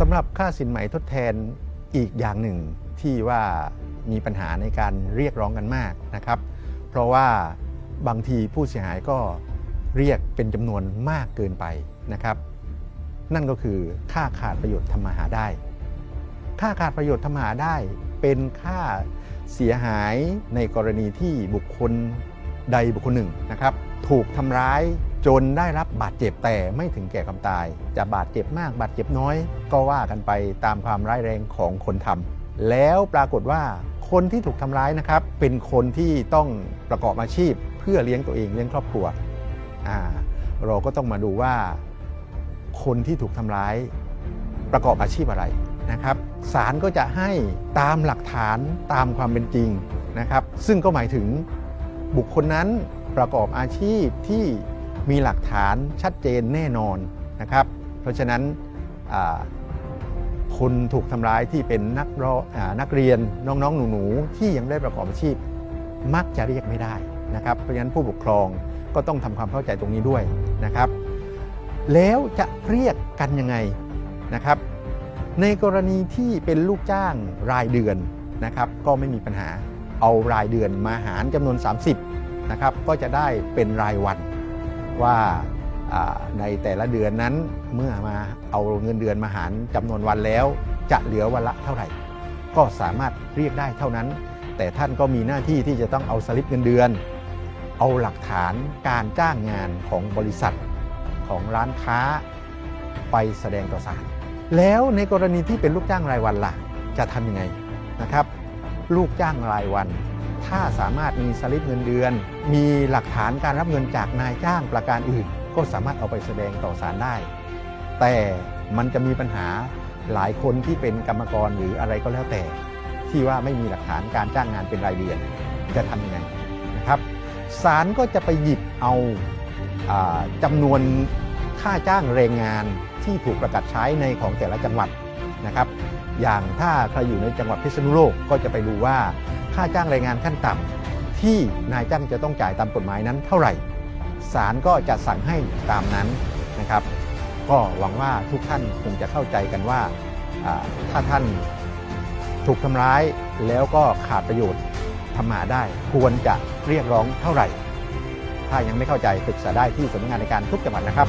สำหรับค่าสินไหม่ทดแทนอีกอย่างหนึ่งที่ว่ามีปัญหาในการเรียกร้องกันมากนะครับ เพราะว่าบางทีผู้เสียหายก็เรียกเป็นจำนวนมากเกินไปนะครับ นั่นก็คือค่าขาดประโยชน์ทำมาหาได้ ค่าขาดประโยชน์ทำมาหาได้เป็นค่าเสียหายในกรณีที่บุคคลใดบุคคลหนึ่งนะครับ ถูกทำร้าย จนได้รับบาดเจ็บแต่ไม่ถึงแก่ความตาย จะบาดเจ็บมากบาดเจ็บน้อย ก็ว่ากันไปตามความร้ายแรงของคนทำแล้วปรากฏว่าคนที่ถูกทำร้ายนะครับ เป็นคนที่ต้องประกอบอาชีพ เพื่อเลี้ยงตัวเองเลี้ยงครอบครัวอ่าเราก็ต้องมาดูว่า คนที่ถูกทำร้ายประกอบอาชีพอะไรนะครับศาลก็จะให้ตามหลักฐานตามความเป็นจริงนะครับ ซึ่งก็หมายถึงบุคคลนั้นประกอบอาชีพที่ มีหลักฐานชัดเจนแน่นอนนะครับ เพราะฉะนั้นคนถูกทำร้ายที่เป็นนักรนักเรียนน้องๆ หนูๆ ที่ยังได้ประกอบอาชีพ มักจะเรียกไม่ได้นะครับ เพราะฉะนั้นผู้ปกครองก็ต้องทำความเข้าใจตรงนี้ด้วยนะครับ แล้วจะเรียกกันยังไงนะครับ ในกรณีที่เป็นลูกจ้างรายเดือนนะครับ ก็ไม่มีปัญหาเอารายเดือนมาหารจำนวน 30นะครับก็จะได้เป็นรายวัน ว่าในแต่ละเดือนนั้นเมื่อมาเอาเงินเดือนมาหารจำนวนวันแล้ว จะเหลือวันละเท่าไหร่ ก็สามารถเรียกได้เท่านั้น แต่ท่านก็มีหน้าที่ที่จะต้องเอาสลิปเงินเดือน เอาหลักฐานการจ้างงานของบริษัทของร้านค้าไปแสดงต่อศาลแล้วในกรณีที่เป็นลูกจ้างรายวันล่ะ จะทำยังไงนะครับ ลูกจ้างรายวัน ถ้าสามารถมีสลิปเงินเดือน มีหลักฐานการรับเงินจากนายจ้างประการอื่น ก็สามารถเอาไปแสดงต่อศาลได้ แต่มันจะมีปัญหาหลายคนที่เป็นกรรมกรหรืออะไรก็แล้วแต่ ที่ว่าไม่มีหลักฐานการจ้างงานเป็นรายเดือนจะทำยังไงนะครับศาลก็จะไปหยิบเอาอาจำนวนค่าจ้างแรงงานที่ถูกประกาศใช้ในของแต่ละจังหวัดนะครับ อย่างถ้าใครอยู่ในจังหวัดพิษณุโลกก็จะไปดูว่าค่าจ้างแรงงานขั้นต่ำที่นายจ้างจะต้องจ่ายตามกฎหมายนั้นเท่าไหร่ศาลก็จะสั่งให้ตามนั้นนะครับ ก็หวังว่าทุกท่านคงจะเข้าใจกันว่าถ้าท่านถูกทำร้ายแล้วก็ขาดประโยชน์ทำมาได้ ควรจะเรียกร้องเท่าไหร่ ถ้ายังไม่เข้าใจปรึกษาได้ที่สำนักงานในการทุกจังหวัดนะครับ